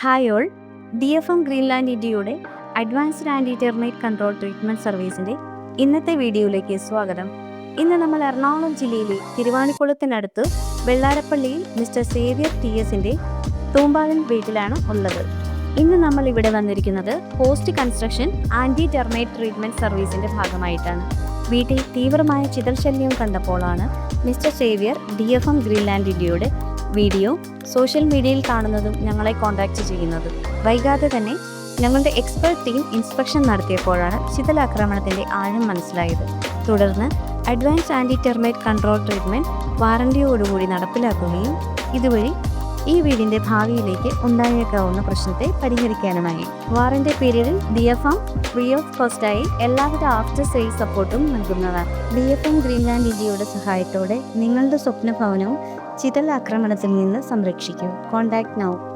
Hi all D F M Greenland ഇന്ത്യയുടെ advanced anti termite control treatment സർവീസിന്റെ ഇന്നത്തെ വീഡിയോയിലേക്ക് സ്വാഗതം. ഇന്ന് നമ്മൾ എറണാകുളം ജില്ലയിലെ തിരുവാണിക്കുളത്തിനടുത്ത് വെള്ളാരപ്പള്ളിയിൽ മിസ്റ്റർ സേവ്യർ ടി എസിന്റെ തൂമ്പാലൻ വീട്ടിലാണ് ഉള്ളത്. ഇന്ന് നമ്മൾ ഇവിടെ വന്നിരിക്കുന്നത് post construction anti termite treatment സർവീസിന്റെ ഭാഗമായിട്ടാണ്. വീട്ടിൽ തീവ്രമായ ചിതൽ ശല്യം കണ്ടപ്പോഴാണ് mister Xavier D F M Greenland ഇന്ത്യയുടെ വീഡിയോ സോഷ്യൽ മീഡിയയിൽ കാണുന്നതും ഞങ്ങളെ കോൺടാക്റ്റ് ചെയ്യുന്നതും. വൈകാതെ തന്നെ ഞങ്ങളുടെ എക്സ്പെർട്ട് ടീം ഇൻസ്പെക്ഷൻ നടത്തിയപ്പോഴാണ് ശിഥിലാക്രമണത്തിന്റെ ആഴം മനസ്സിലായത്. തുടർന്ന് advance anti termite control treatment വാറണ്ടിയോടുകൂടി നടപ്പിലാക്കുകയും ഇതുവഴി ഈ വീടിന്റെ ഭാവിയിലേക്ക് ഉണ്ടായേക്കാവുന്ന പ്രശ്നത്തെ പരിഹരിക്കാനുമായി. വാറണ്ടി പീരീഡിൽ D F M free of കോസ്റ്റായി എല്ലാവിധ ആഫ്റ്റർ സെയിൽ സപ്പോർട്ടും നൽകുന്നതാണ് ഡി എഫ് എം ഗ്രീൻലാൻഡ് ഇന്ത്യയുടെ സഹായത്തോടെ നിങ്ങളുടെ സ്വപ്ന ഭവനവും ചിതൽ ആക്രമണത്തിൽ നിന്ന് സംരക്ഷിക്കും. Contact now.